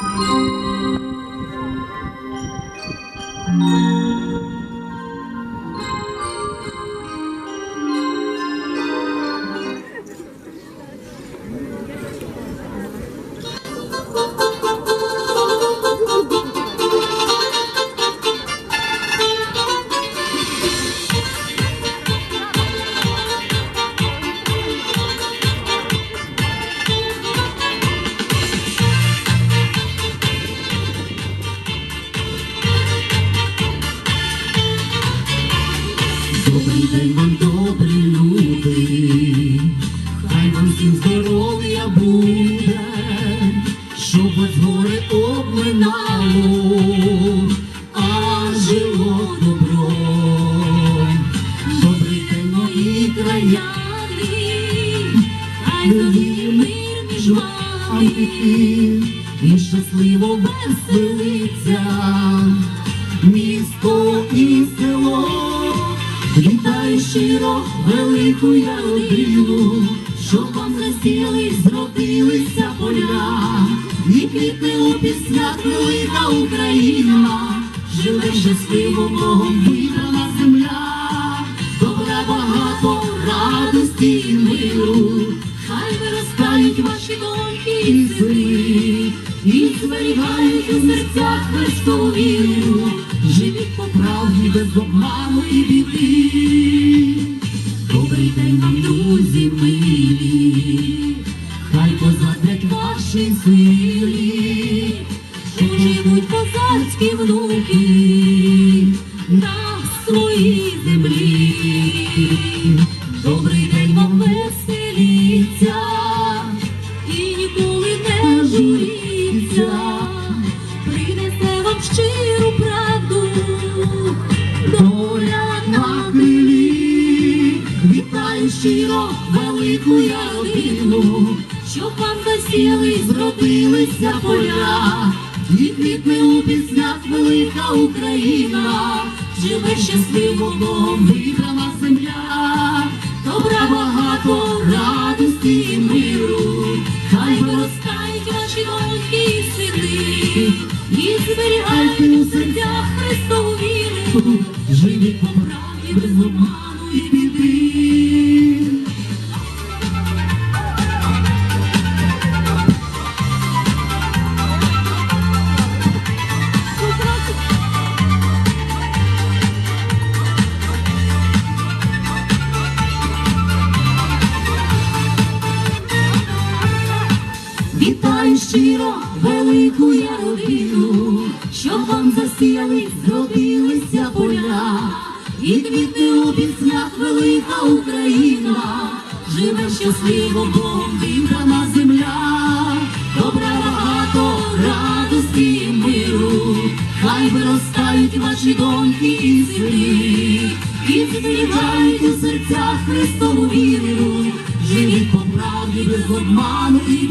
Добрий день вам, добрі люди, хай вам всім здоров'я буде, щоб вас горе обминало, а жило добро. Добрий день, мої краяни, хай нові мир між вами, і щасливо веселиться місто і село. Щиро велику я родину, щоб вам засіли, зродилися поля, і квітне у піснях велика Україна, живе щасливо Богом вибрана земля, добра багато радості і миру, хай виростають ваші доньки і сини, і зберігають Добрий нам друзі милі, хай позадрять ваші силі, що живуть козацькі внуки на своїй землі. Щиро велику я родину, щоб вам засіли, зродилися поля, і квітне у піснях велика Україна, живе щасливо Богом вибрана земля, добра багато радості і миру, хай виростають ваші доньки і сини, і зберігайте у серцях Христову віру, живіть по правді без обману і біди. Вітаю щиро велику я родину, щоб вам засіяли, зродилися поля, і квітне у піснях велика Україна, живе щасливо Богом вибрана земля, добра багато радості і миру, хай виростають ваші доньки і сини, і зберігають у серцях Христову віру, живіть по правді без обману і